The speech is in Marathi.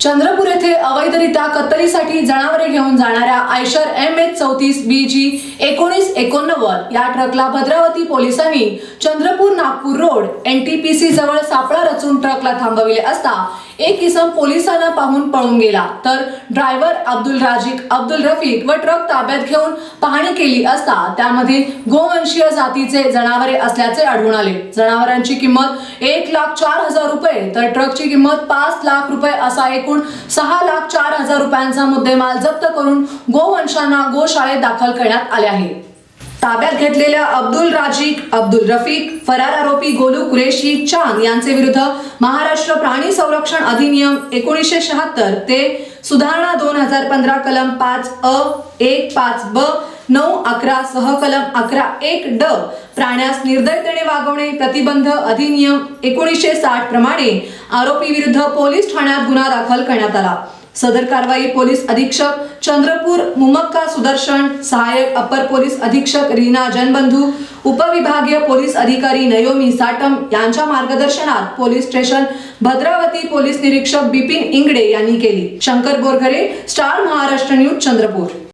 चंद्रपूर येथे अवैधरित्या कत्तलीसाठी जनावरे घेऊन जाणाऱ्या आयशर एम एच चौतीस बी जी एकोणीस एकोणनव्वद या ट्रकला भद्रावती पोलिसांनी Chandrapur Nagpur road N T P C जवळ सापळा रचून ट्रकला थांबविले असता एक इसम पोलिसांना पाहून पळून गेला. तर ड्रायव्हर अब्दुल राजिक अब्दुल रफीक व ट्रक ताब्यात घेऊन पाहणी केली असता त्यामध्ये गोवंशीय जातीचे जनावरे असल्याचे आढळून आले. जनावरांची किंमत एक लाख चार हजार रुपये तर ट्रकची किंमत पाच लाख रुपये असा एकूण सहा लाख चार हजार रुपयांचा मुद्देमाल जप्त करून गोवंशांना गोशाळेत दाखल करण्यात आले आहे. ताब्यात घेतलेल्या अब्दुल राजीक अब्दुल रफीक फरार आरोपी गोलू कुरेशी चांद यांचे विरुद्ध महाराष्ट्र प्राणी संरक्षण अधिनियम एकोणीसशे शहात्तर ते सुधारणा दोन हजार पंधरा कलम पाच अ एक पाच ब नऊ अकरा सह कलम अकरा एक ड प्राण्यास निर्दयतेने वागवणे प्रतिबंध अधिनियम एकोणीसशे साठ प्रमाणे आरोपी विरुद्ध पोलीस ठाण्यात गुन्हा दाखल करण्यात आला. सदर कारवाई पोलीस अधीक्षक चंद्रपूर मुमक्का सुदर्शन सहायक अपर पोलीस अधीक्षक रीना जनबंधू उपविभागीय पोलीस अधिकारी नयोमी साटम यांच्या मार्गदर्शनात पोलीस स्टेशन भद्रावती पोलीस निरीक्षक बिपिन इंगडे यांनी केली. Shankar Borghare star Maharashtra news Chandrapur.